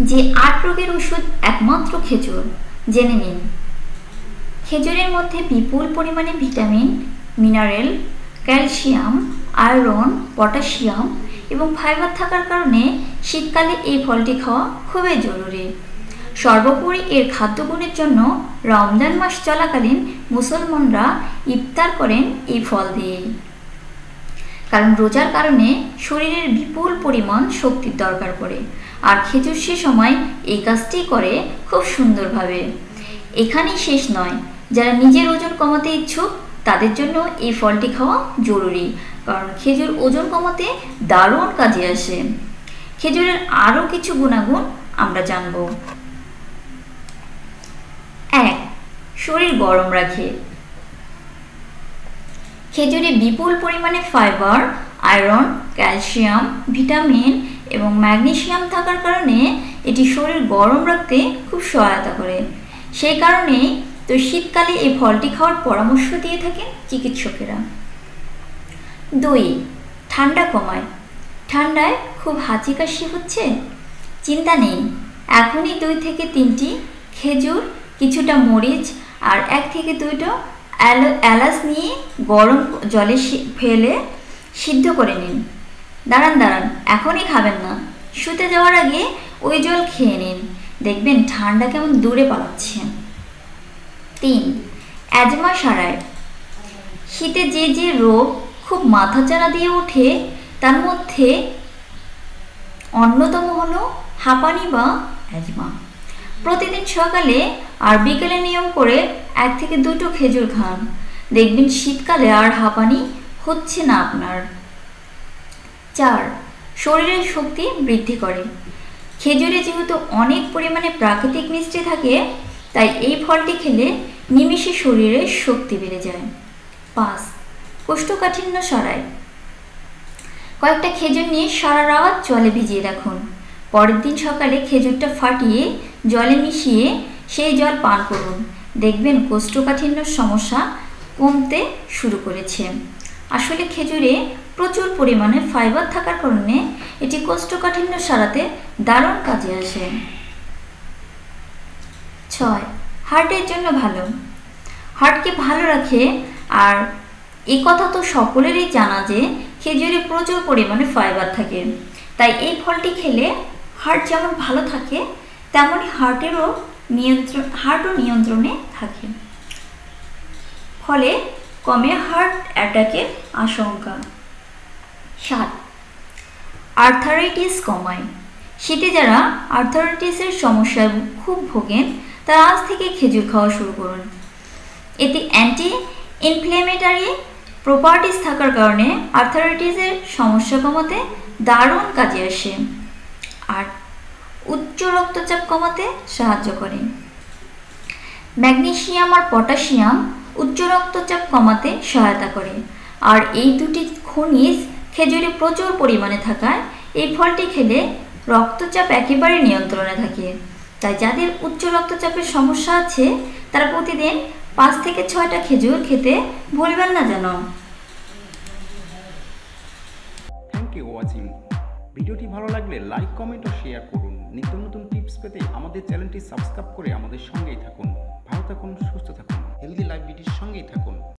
যে আট রোগের ওষুধ একমাত্র খেজুর। জেনে নিন। খেজুরের মধ্যে বিপুল পরিমাণে vitamin, mineral, calcium, iron, potassium এবং ফাইবার থাকার কারণে শীতকালে এই ফলটি খাওয়া খুবই জরুরি। সর্বোপরি এর খাদ্যগুণের জন্য রমজান মাস চলাকালীন মুসলমানরা ইফতার করেন এই ফল দিয়ে কারণ রোজার কারণে শরীরের বিপুল পরিমাণ শক্তির দরকার পড়ে। আর খেজুর সে সময় এই কাজটি করে খুব সুন্দরভাবে। এখানেই শেষ নয়। যারা নিজের ওজন কমাতে ইচ্ছুক, তাদের জন্য এই ফলটি খাওয়া জরুরি, কারণ খেজুর ওজন কমাতে দারুণ কাজে আসে। খেজুরের আরও কিছু গুণাগুণ আমরা জানব। এক, শরীর গরম রাখে। খেজুরে বিপুল পরিমাণে ফাইবার, আয়রন, ক্যালসিয়াম, ভিটামিন এবং ম্যাগনেশিয়াম থাকার কারণে এটি শরীর গরম রাখতে খুব সহায়তা করে। সেই কারণে তো শীতকালে এই ফলটি খাওয়ার পরামর্শ দিয়ে থাকেন চিকিৎসকেরা। দুই, ঠান্ডা কমায়। ঠান্ডায় খুব হাঁচি কাশি হচ্ছে? চিন্তা নেই। এখনই দুই থেকে তিনটি খেজুর, কিছুটা মরিচ আর এক থেকে দুইটা এলাচ নিয়ে গরম জলে ফেলে সিদ্ধ করে নিন। দাঁড়ান দাঁড়ান, এখনই খাবেন না। শুতে যাওয়ার আগে ওই জল খেয়ে নিন। দেখবেন ঠান্ডা কেমন দূরে পালাচ্ছে। তিন, অ্যাজমা সারায়। শীতে যে যে রোগ খুব মাথাচাড়া দিয়ে ওঠে, তার মধ্যে অন্যতম হলো হাঁপানি বা অ্যাজমা। প্রতিদিন সকালে আর বিকেলে নিয়ম করে এক থেকে দুটো খেজুর খান। দেখবেন শীতকালে আর হাঁপানি হচ্ছে না আপনার। চার, শরীরের শক্তি বৃদ্ধি করে। খেজুরে যেহেতু অনেক পরিমাণে প্রাকৃতিক মিষ্টি থাকে, তাই এই ফলটি খেলে নিমিষে শরীরের শক্তি বেড়ে যায়। পাঁচ, কোষ্ঠকাঠিন্য সরায়। কয়েকটা খেজুর নিয়ে সারা রাত জলে ভিজিয়ে রাখুন। পরের দিন সকালে খেজুরটা ফাটিয়ে জলে মিশিয়ে সেই জল পান করুন। দেখবেন কোষ্ঠকাঠিন্যর সমস্যা কমতে শুরু করেছে। আসলে খেজুরে প্রচুর পরিমাণে ফাইবার থাকার কারণে এটি কোষ্ঠকাঠিন্য সারাতে দারুণ কাজে আসে। ছয় হার্টের জন্য ভালো। হার্টকে ভালো রাখে আর এ কথা তো সকলেরই জানা যে খেজুরে প্রচুর পরিমাণে ফাইবার থাকে। তাই এই ফলটি খেলে হার্ট যেমন ভালো থাকে তেমনই হার্টেরও নিয়ন্ত্রণ হার্টও নিয়ন্ত্রণে থাকে। ফলে কমে হার্ট অ্যাটাকের আশঙ্কা। সাত আর্থারাইটিস কমায়। শীতে যারা আর্থারাইটিসের সমস্যায় খুব ভোগেন, তারা আজ থেকে খেজুর খাওয়া শুরু করুন। এতে অ্যান্টি ইনফ্লেমেটারি প্রপার্টিস থাকার কারণে আর্থারাইটিসের সমস্যা কমাতে দারুণ কাজে আসে। আর উচ্চ রক্তচাপ কমাতে সাহায্য করে। ম্যাগনেশিয়াম আর পটাশিয়াম উচ্চ রক্তচাপ কমাতে সহায়তা করে। আর এই দুটি খনিজ খেজুরে প্রচুর পরিমাণে থাকায় এই ফলটি খেলে রক্তচাপ একেবারে নিয়ন্ত্রণে থাকে। তাই যাদের উচ্চ রক্তচাপের সমস্যা আছে, তারা প্রতিদিন পাঁচ থেকে ছয়টা খেজুর খেতে ভুলবেন না যেন। থ্যাংক ইউ ভিডিওটি ভালো লাগলে লাইক কমেন্ট ও শেয়ার করুন। নিত্য নতুন টিপস পেতে আমাদের চ্যানেলটি সাবস্ক্রাইব করে আমাদের সঙ্গেই থাকুন। ভালো থাকুন, সুস্থ থাকুন। হেলদি লাইফ বিটির সঙ্গেই থাকুন।